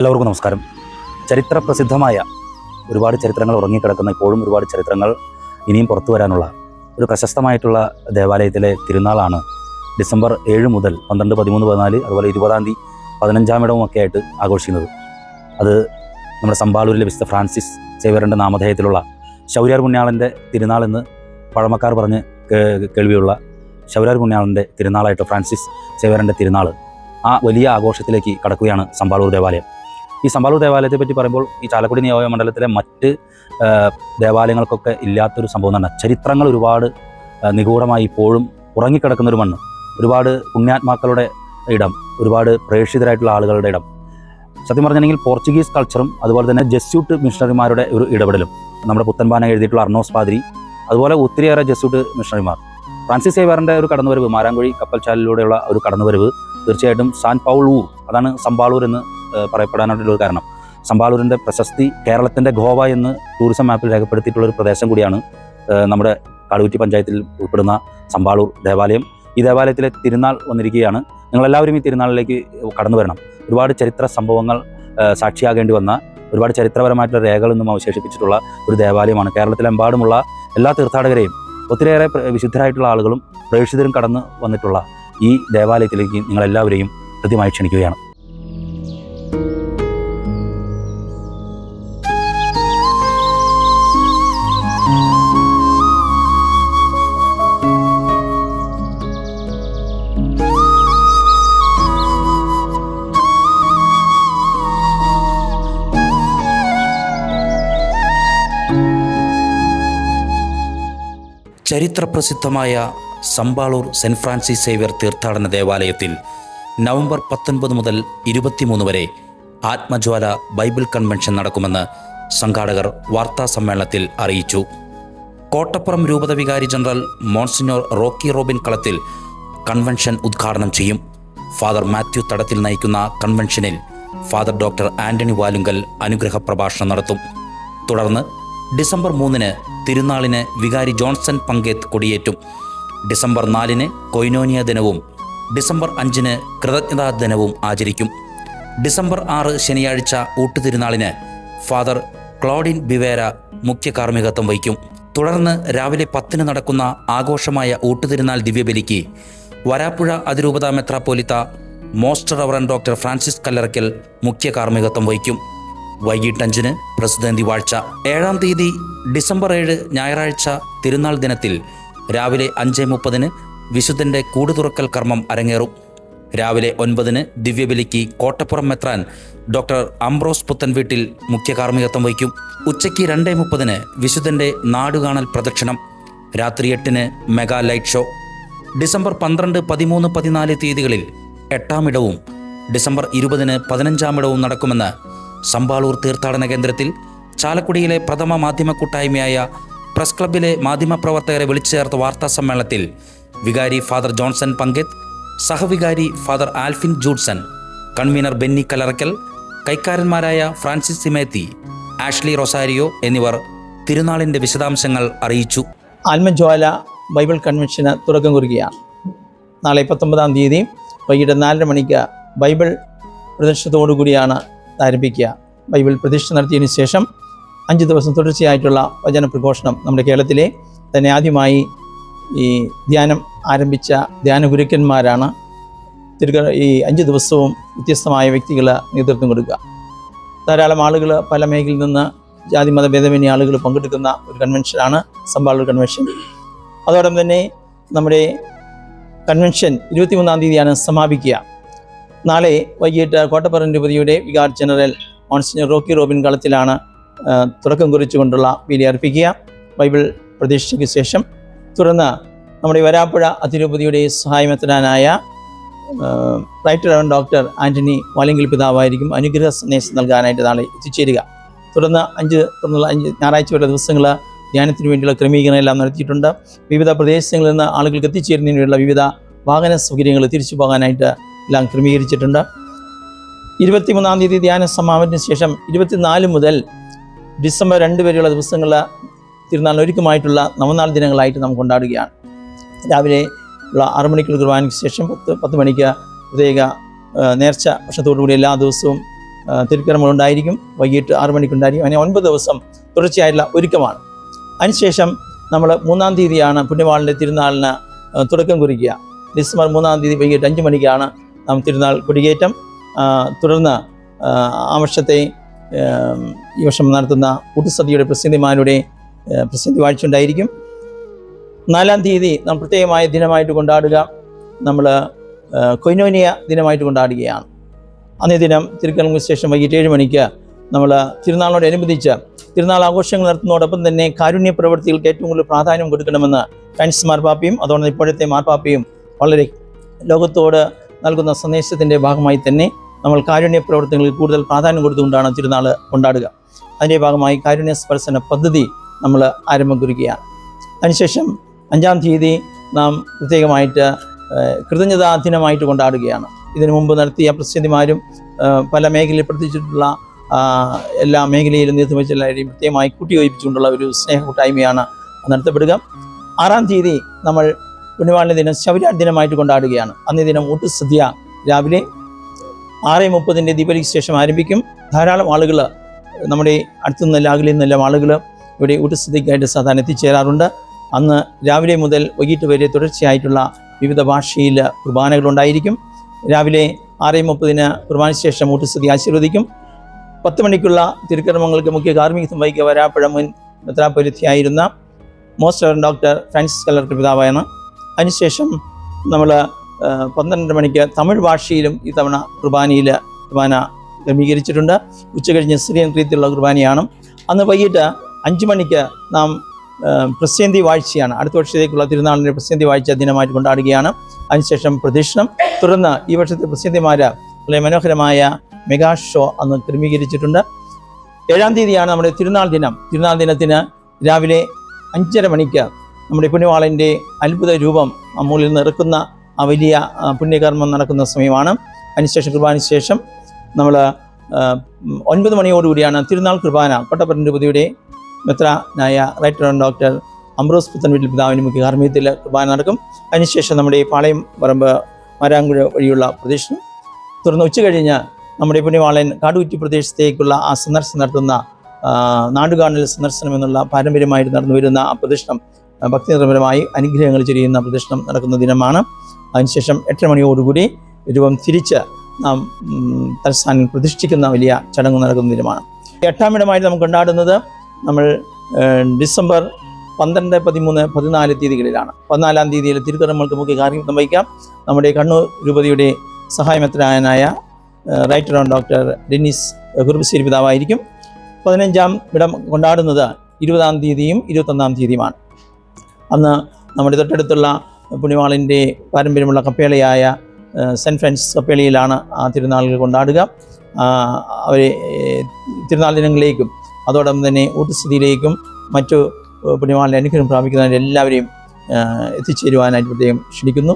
എല്ലാവർക്കും നമസ്കാരം. ചരിത്ര പ്രസിദ്ധമായ ഒരുപാട് ചരിത്രങ്ങൾ ഉറങ്ങിക്കിടക്കുന്ന ഇപ്പോഴും ഒരുപാട് ചരിത്രങ്ങൾ ഇനിയും പുറത്തു വരാനുള്ള ഒരു പ്രശസ്തമായിട്ടുള്ള ദേവാലയത്തിലെ തിരുനാളാണ് ഡിസംബർ ഏഴ് മുതൽ പന്ത്രണ്ട് പതിമൂന്ന് പതിനാല് അതുപോലെ ഇരുപതാം തീയതി പതിനഞ്ചാം ഇടവും ഒക്കെ ആയിട്ട് ആഘോഷിക്കുന്നത്. അത് നമ്മുടെ സമ്പാളൂരിലെ വിശുദ്ധ ഫ്രാൻസിസ് സേവ്യറിന്റെ നാമധേയത്തിലുള്ള ശൗര്യാർ പുണ്യാളന്റെ തിരുനാൾ എന്ന് പഴമക്കാർ പറഞ്ഞ് കേൾവിയുള്ള ശൗര്യാർ പുണ്യാളന്റെ തിരുനാളായിട്ട് ഫ്രാൻസിസ് സേവ്യറിന്റെ തിരുനാൾ ആ വലിയ ആഘോഷത്തിലേക്ക് കടക്കുകയാണ് സമ്പാളൂർ ദേവാലയം. ഈ സമ്പാളൂർ ദേവാലയത്തെ പറ്റി പറയുമ്പോൾ ഈ ചാലക്കുടി നിയോജക മണ്ഡലത്തിലെ മറ്റ് ദേവാലയങ്ങൾക്കൊക്കെ ഇല്ലാത്തൊരു സംഭവം തന്നെ ചരിത്രങ്ങൾ ഒരുപാട് നിഗൂഢമായി ഇപ്പോഴും ഉറങ്ങിക്കിടക്കുന്നൊരു മണ്ണ്. ഒരുപാട് പുണ്യാത്മാക്കളുടെ ഇടം ഒരുപാട് പ്രേക്ഷിതരായിട്ടുള്ള ആളുകളുടെ ഇടം. സത്യം പറഞ്ഞിട്ടുണ്ടെങ്കിൽ പോർച്ചുഗീസ് കൾച്ചറും അതുപോലെ തന്നെ ജസ്യൂട്ട് മിഷണറിമാരുടെ ഒരു ഇടപെടലും. നമ്മുടെ പുത്തൻപാന എഴുതിയിട്ടുള്ള അർണോസ് പാതിരി അതുപോലെ ഒത്തിരിയേറെ ജസ്യൂട്ട് മിഷണറിമാർ. ഫ്രാൻസിസ് സേവറിന്റെ ഒരു കടന്നുവരവ് മാരാങ്കുഴി കപ്പൽച്ചാലിലൂടെയുള്ള ഒരു കടന്നുവരവ് തീർച്ചയായിട്ടും സാൻ പൗളൂർ അതാണ് സമ്പാളൂർ എന്ന് പറയപ്പെടാനായിട്ടുള്ള കാരണം. സമ്പാളൂരിന്റെ പ്രശസ്തി കേരളത്തിന്റെ ഗോവ എന്ന് ടൂറിസം മാപ്പിൽ രേഖപ്പെടുത്തിയിട്ടുള്ള ഒരു പ്രദേശം കൂടിയാണ് നമ്മുടെ കാടുകുറ്റി പഞ്ചായത്തിൽ ഉൾപ്പെടുന്ന സമ്പാളൂർ ദേവാലയം. ഈ ദേവാലയത്തിലെ തിരുനാൾ വന്നിരിക്കുകയാണ്. നിങ്ങളെല്ലാവരും ഈ തിരുനാളിലേക്ക് കടന്നു വരണം. ഒരുപാട് ചരിത്ര സംഭവങ്ങൾ സാക്ഷിയാകേണ്ടി വന്ന ഒരുപാട് ചരിത്രപരമായിട്ടുള്ള രേഖകളൊന്നും അവശേഷിപ്പിച്ചിട്ടുള്ള ഒരു ദേവാലയമാണ്. കേരളത്തിലെമ്പാടുമുള്ള എല്ലാ തീർത്ഥാടകരെയും ഒത്തിരിയേറെ വിശുദ്ധരായിട്ടുള്ള ആളുകളും പ്രേക്ഷിതരും കടന്ന് വന്നിട്ടുള്ള ഈ ദേവാലയത്തിലേക്ക് നിങ്ങളെല്ലാവരെയും കൃത്യമായി ക്ഷണിക്കുകയാണ്. ചരിത്രപ്രസിദ്ധമായ സമ്പാളൂർ സെന്റ് ഫ്രാൻസിസ് സേവ്യർ തീർത്ഥാടന ദേവാലയത്തിൽ നവംബർ പത്തൊൻപത് മുതൽ ഇരുപത്തിമൂന്ന് വരെ ആത്മജ്വാല ബൈബിൾ കൺവെൻഷൻ നടക്കുമെന്ന് സംഘാടകർ വാർത്താ സമ്മേളനത്തിൽ അറിയിച്ചു. കോട്ടപ്പുറം രൂപത വികാരി general monsignor Rocky Robin Kalathil convention ഉദ്ഘാടനം ചെയ്യും. ഫാദർ മാത്യു തടത്തിൽ നയിക്കുന്ന കൺവെൻഷനിൽ ഫാദർ ഡോക്ടർ ആന്റണി വാലുങ്കൽ അനുഗ്രഹ പ്രഭാഷണം നടത്തും. തുടർന്ന് ഡിസംബർ മൂന്നിന് തിരുനാളിന് വികാരി ജോൺസൺ പങ്കേത്ത് കൊടിയേറ്റും. ഡിസംബർ നാലിന് കൊയ്നോനിയ ദിനവും ഡിസംബർ അഞ്ചിന് കൃതജ്ഞതാ ദിനവും ആചരിക്കും. ഡിസംബർ ആറ് ശനിയാഴ്ച ഊട്ടുതിരുനാളിന് ഫാദർ ക്ലോഡിൻ ബിവേര മുഖ്യ കാർമ്മികത്വം വഹിക്കും. തുടർന്ന് രാവിലെ പത്തിന് നടക്കുന്ന ആഘോഷമായ ഊട്ടുതിരുനാൾ ദിവ്യബലിക്ക് വരാപ്പുഴ അതിരൂപത മെത്രാപ്പോലിത്ത most reverend doctor Francis Kallarakkal മുഖ്യ കാർമ്മികത്വം വഹിക്കും. വൈകിട്ട് അഞ്ചിന് പ്രസിദ്ധന്തി വാഴ്ച ഏഴാം തീയതി ഡിസംബർ ഏഴ് ഞായറാഴ്ച തിരുനാൾ ദിനത്തിൽ രാവിലെ അഞ്ച് മുപ്പതിന് വിശുദ്ധന്റെ കൂട് തുറക്കൽ കർമ്മം അരങ്ങേറും. രാവിലെ ഒൻപതിന് ദിവ്യബലിക്ക് കോട്ടപ്പുറം മെത്രാൻ ഡോക്ടർ അംബ്രോസ് പുത്തൻവീട്ടിൽ മുഖ്യ കാർമ്മികത്വം വഹിക്കും. ഉച്ചയ്ക്ക് രണ്ടേ മുപ്പതിന് വിശുദ്ധന്റെ നാടുകാണൽ പ്രദക്ഷിണം. രാത്രി എട്ടിന് മെഗാ ലൈറ്റ് ഷോ. ഡിസംബർ പന്ത്രണ്ട് പതിമൂന്ന് പതിനാല് തീയതികളിൽ എട്ടാം ഇടവും ഡിസംബർ ഇരുപതിന് പതിനഞ്ചാം ഇടവും നടക്കുമെന്ന് സമ്പാളൂർ തീർത്ഥാടന കേന്ദ്രത്തിൽ ചാലക്കുടിയിലെ പ്രഥമ മാധ്യമ കൂട്ടായ്മയായ പ്രസ് ക്ലബിലെ മാധ്യമപ്രവർത്തകരെ വിളിച്ചു ചേർത്ത വാർത്താ സമ്മേളനത്തിൽ വികാരി father Johnson Panketh സഹവികാരി father Alphin Judson convener Benny Kalarakkal കൈക്കാരന്മാരായ Francis സിമേത്തി Ashley Rosario എന്നിവർ തിരുനാളിന്റെ വിശദാംശങ്ങൾ അറിയിച്ചു. ആത്മജ്വാല ബൈബിൾ കൺവെൻഷന് തുടക്കം കുറിക്കുകയാണ്. നാളെ പത്തൊമ്പതാം തീയതി വൈകിട്ട് നാലര മണിക്ക് ബൈബിൾ പ്രദർശനത്തോടു കൂടിയാണ് ആരംഭിക്കുക. ബൈബിൾ പ്രതിഷ്ഠ നടത്തിയതിനു ശേഷം അഞ്ച് ദിവസം തുടർച്ചയായിട്ടുള്ള വചന പ്രഘോഷണം നമ്മുടെ കേരളത്തിലെ തന്നെ ആദ്യമായി ഈ ധ്യാനം ആരംഭിച്ച ധ്യാന ഗുരുക്കന്മാരാണ്. തിരുക ഈ അഞ്ച് ദിവസവും വ്യത്യസ്തമായ വ്യക്തികൾ നേതൃത്വം കൊടുക്കുക. ധാരാളം ആളുകൾ പല മേഖലയിൽ നിന്ന് ജാതി മത ഭേദമന്യ ആളുകൾ പങ്കെടുക്കുന്ന ഒരു കൺവെൻഷനാണ് സമ്പാളൂർ കൺവെൻഷൻ അതോടൊപ്പം തന്നെ നമ്മുടെ കൺവെൻഷൻ ഇരുപത്തിമൂന്നാം തീയതിയാണ് സമാപിക്കുക. നാളെ വൈകിട്ട് കോട്ടപ്പുറം രൂപതയുടെ vicar general monsignor Rocky Robin കളത്തിലാണ് തുടക്കം കുറിച്ചുകൊണ്ടുള്ള ബലി അർപ്പിക്കുക. ബൈബിൾ പ്രതീക്ഷയ്ക്ക് ശേഷം തുടർന്ന് നമ്മുടെ വരാപ്പുഴ അതിരൂപതിയുടെ സഹായമെത്തനായ right and doctor Antony Valumkal പിതാവായിരിക്കും അനുഗ്രഹ സന്ദേശം നൽകാനായിട്ട് നാളെ എത്തിച്ചേരുക. തുടർന്ന് അഞ്ച് തുടർന്നുള്ള അഞ്ച് ഞായറാഴ്ച വരെ ദിവസങ്ങൾ ധ്യാനത്തിന് വേണ്ടിയുള്ള ക്രമീകരണം എല്ലാം നടത്തിയിട്ടുണ്ട്. വിവിധ പ്രദേശങ്ങളിൽ നിന്ന് ആളുകൾക്ക് എത്തിച്ചേരുന്നതിന് വേണ്ടിയുള്ള വിവിധ വാഹന സൗകര്യങ്ങൾ തിരിച്ചു പോകാനായിട്ട് എല്ലാം ക്രമീകരിച്ചിട്ടുണ്ട്. ഇരുപത്തിമൂന്നാം തീയതി ധ്യാന സമാപനത്തിന് ശേഷം ഇരുപത്തിനാല് മുതൽ ഡിസംബർ രണ്ട് വരെയുള്ള ദിവസങ്ങളിൽ തിരുനാളിന് ഒരുക്കമായിട്ടുള്ള നവനാൾ ദിനങ്ങളായിട്ട് നാം കൊണ്ടാടുകയാണ്. രാവിലെ ഉള്ള ആറു മണിക്കുള്ള കുർബാനയ്ക്ക് ശേഷം പത്ത് പത്ത് മണിക്ക് പ്രത്യേക നേർച്ച ഭക്ഷണത്തോടു കൂടി എല്ലാ ദിവസവും ഉണ്ടായിരിക്കും. വൈകിട്ട് ആറു മണിക്കുണ്ടായിരിക്കും. അങ്ങനെ ഒൻപത് ദിവസം തുടർച്ചയായിട്ടുള്ള ഒരുക്കമാണ്. അതിനുശേഷം നമ്മൾ മൂന്നാം തീയതിയാണ് പുണ്യവാളിന്റെ തിരുനാളിന് തുടക്കം കുറിക്കുക. ഡിസംബർ മൂന്നാം തീയതി വൈകിട്ട് അഞ്ച് മണിക്കാണ് തിരുനാൾ കൊടിയേറ്റം തുടർന്ന് ആ, വർഷത്തെ ഈ വർഷം നടത്തുന്ന കൂട്ടുസദ്യയുടെ പ്രസിദ്ധിമാരുടെ പ്രസിദ്ധി വാഴ്ച ഉണ്ടായിരിക്കും. നാലാം തീയതി നാം പ്രത്യേകമായ ദിനമായിട്ട് കൊണ്ടാടുക. നമ്മൾ കൊയ്നോനിയ ദിനമായിട്ട് കൊണ്ടാടുകയാണ്. അന്നേ ദിനം തിരുക്കൽമുക്ക് ശേഷം വൈകിട്ട് ഏഴ് മണിക്ക് നമ്മൾ തിരുനാളിനോടനുബന്ധിച്ച് തിരുനാൾ ആഘോഷങ്ങൾ നടത്തുന്നതോടൊപ്പം തന്നെ കാരുണ്യ പ്രവൃത്തികൾക്ക് ഏറ്റവും കൂടുതൽ പ്രാധാന്യം കൊടുക്കണമെന്ന് ഫ്രാൻസിസ് മാർപ്പാപ്പയും അതുകൊണ്ട് ഇപ്പോഴത്തെ മാർപ്പാപ്പയും വളരെ ലോകത്തോട് നൽകുന്ന സന്ദേശത്തിന്റെ ഭാഗമായി തന്നെ നമ്മൾ കാരുണ്യ പ്രവർത്തനങ്ങളിൽ കൂടുതൽ പ്രാധാന്യം കൊടുത്തുകൊണ്ടാണ് തിരുനാൾ കൊണ്ടാടുക. അതിന്റെ ഭാഗമായി കാരുണ്യ സ്പർശന പദ്ധതി നമ്മൾ ആരംഭം കുറിക്കുകയാണ് അതിനുശേഷം അഞ്ചാം തീയതി നാം പ്രത്യേകമായിട്ട് കൃതജ്ഞതാ ദിനമായിട്ട് കൊണ്ടാടുകയാണ്. ഇതിനു മുമ്പ് നടത്തിയ പ്രസിദ്ധിമാരും പല മേഖലയിൽ പ്രവർത്തിച്ചിട്ടുള്ള എല്ലാ മേഖലയിലും നേതൃത്വം വെച്ച എല്ലാവരെയും പ്രത്യേകമായി കൂട്ടിയോജിപ്പിച്ചുകൊണ്ടുള്ള ഒരു സ്നേഹ കൂട്ടായ്മയാണ് നടത്തപ്പെടുക. ആറാം തീയതി നമ്മൾ പുണ്യവാളിന്റെ ദിനം ശബരിയാട് ദിനമായിട്ട് കൊണ്ടാടുകയാണ്. അന്നേ ദിനം ഊട്ടുസദ്യ രാവിലെ ആറ് മുപ്പതിന്റെ ദീപലിക്ക് ശേഷം ആരംഭിക്കും. ധാരാളം ആളുകൾ നമ്മുടെ അടുത്തു നിന്നല്ല അകലിൽ നിന്നെല്ലാം ആളുകൾ ഇവിടെ ഊട്ടുസദ്യക്കായിട്ട് സാധാരണ എത്തിച്ചേരാറുണ്ട്. അന്ന് രാവിലെ മുതൽ വൈകിട്ട് വരെ തുടർച്ചയായിട്ടുള്ള വിവിധ ഭാഷയിൽ കുർബാനകളുണ്ടായിരിക്കും രാവിലെ ആറ് മുപ്പതിന് കുർബാന ശേഷം ഊട്ടസ്ഥിതി ആശീർവദിക്കും. പത്ത് മണിക്കുള്ള തിരുക്കർമ്മങ്ങൾക്ക് മുഖ്യ കാർമ്മികത്വം വഹിക്കുക വരാപ്പുഴ മുൻ മെത്രാപൊലിത്തിയായിരുന്ന മോസ്റ്റർ ഡോക്ടർ ഫ്രാൻസിസ് കല്ലർക്ക് പിതാവാണ് അതിനുശേഷം നമ്മൾ പന്ത്രണ്ട് മണിക്ക് തമിഴ് ഭാഷയിലും ഈ തവണ കുർബാനയിൽ കുർബാന ക്രമീകരിച്ചിട്ടുണ്ട്. ഉച്ച കഴിഞ്ഞ് സിറിയൻ രീതിയിലുള്ള കുർബാനയാണ്. അന്ന് വൈകിട്ട് അഞ്ച് മണിക്ക് നാം പ്രസ്യന്തി വാഴ്ചയാണ്. അടുത്ത വർഷത്തേക്കുള്ള തിരുനാളിന്റെ പ്രസ്യന്തി വാഴ്ച ദിനമായിട്ട് കൊണ്ടാടുകയാണ്. അതിനുശേഷം പ്രദക്ഷിണം. തുടർന്ന് ഈ വർഷത്തെ പ്രസ്യന്തിമാർ വളരെ മനോഹരമായ മെഗാ ഷോ അന്ന് ക്രമീകരിച്ചിട്ടുണ്ട്. ഏഴാം തീയതിയാണ് നമ്മുടെ തിരുനാൾ ദിനം. തിരുനാൾ ദിനത്തിന് രാവിലെ അഞ്ചര മണിക്ക് നമ്മുടെ പുണ്യവാളന്റെ അത്ഭുത രൂപം നമ്മളിൽ നിറക്കുന്ന ആ വലിയ പുണ്യകർമ്മം നടക്കുന്ന സമയമാണ്. അതിനുശേഷം കുർബാനയ്ക്ക് ശേഷം നമ്മൾ ഒൻപത് മണിയോടുകൂടിയാണ് തിരുനാൾ കുർബാന. കൊട്ടപ്പറൻ രൂപതയുടെ മെത്രാനായ റൈറ്റർ ഡോക്ടർ അംബ്രോസ് പുത്തൻ വീട്ടിൽ പിതാവിന് മുഖ്യ കാർമ്മികത്തിൽ കുർബാന നടക്കും. അതിനുശേഷം നമ്മുടെ പാളയം പറമ്പ് മരാങ്കുഴ വഴിയുള്ള പ്രദേശം. തുടർന്ന് ഉച്ച കഴിഞ്ഞ് നമ്മുടെ പുണ്യവാളൻ കാടുകുറ്റി പ്രദേശത്തേക്കുള്ള ആ സന്ദർശനം നടത്തുന്ന നാടുകാണൽ സന്ദർശനം എന്നുള്ള പാരമ്പര്യമായിട്ട് നടന്നു വരുന്ന ആ ആ, ഭക്തിനിർഭരമായി അനുഗ്രഹങ്ങൾ ചെയ്യുന്ന പ്രദക്ഷിണം നടക്കുന്ന ദിനമാണ്. അതിനുശേഷം എട്ടര മണിയോടുകൂടി രൂപം തിരിച്ച് നാം തലസ്ഥാനിൽ തലസ്ഥാനം പ്രതിഷ്ഠിക്കുന്ന വലിയ ചടങ്ങ് നടക്കുന്ന ദിനമാണ്. എട്ടാം ഇടമായിട്ട് നമുക്ക് കൊണ്ടാടുന്നത് നമ്മൾ ഡിസംബർ പന്ത്രണ്ട് പതിമൂന്ന് പതിനാല് തീയതികളിലാണ്. പതിനാലാം തീയതിയിൽ തിരുക്കർമ്മങ്ങൾക്ക് മുഖ്യ കാര്യം വഹിക്കാം നമ്മുടെ കണ്ണൂർ രൂപതയുടെ സഹായമെത്രായനായ റൈറ്റർ ഓൺ ഡോക്ടർ ഡെന്നിസ് കുറുബശ്ശേരി പിതാവായിരിക്കും. പതിനഞ്ചാം ഇടം കൊണ്ടാടുന്നത് ഇരുപതാം തീയതിയും ഇരുപത്തൊന്നാം തീയതിയുമാണ്. അന്ന് നമ്മുടെ തൊട്ടടുത്തുള്ള പുണ്യവാളിന്റെ പാരമ്പര്യമുള്ള കപ്പേളയായ സെന്റ് ഫ്രാൻസിസ് കപ്പേളയിലാണ് ആ തിരുനാളുകൾ കൊണ്ടാടുക. അവർ തിരുനാൾ ദിനങ്ങളിലേക്കും അതോടൊപ്പം തന്നെ ഊട്ടുസ്ഥിതിയിലേക്കും മറ്റു പുണ്യവാളിന്റെ അനുഗ്രഹം പ്രാപിക്കുന്നതിന് എല്ലാവരെയും എത്തിച്ചേരുവാനായിട്ട് പ്രത്യേകം ക്ഷണിക്കുന്നു.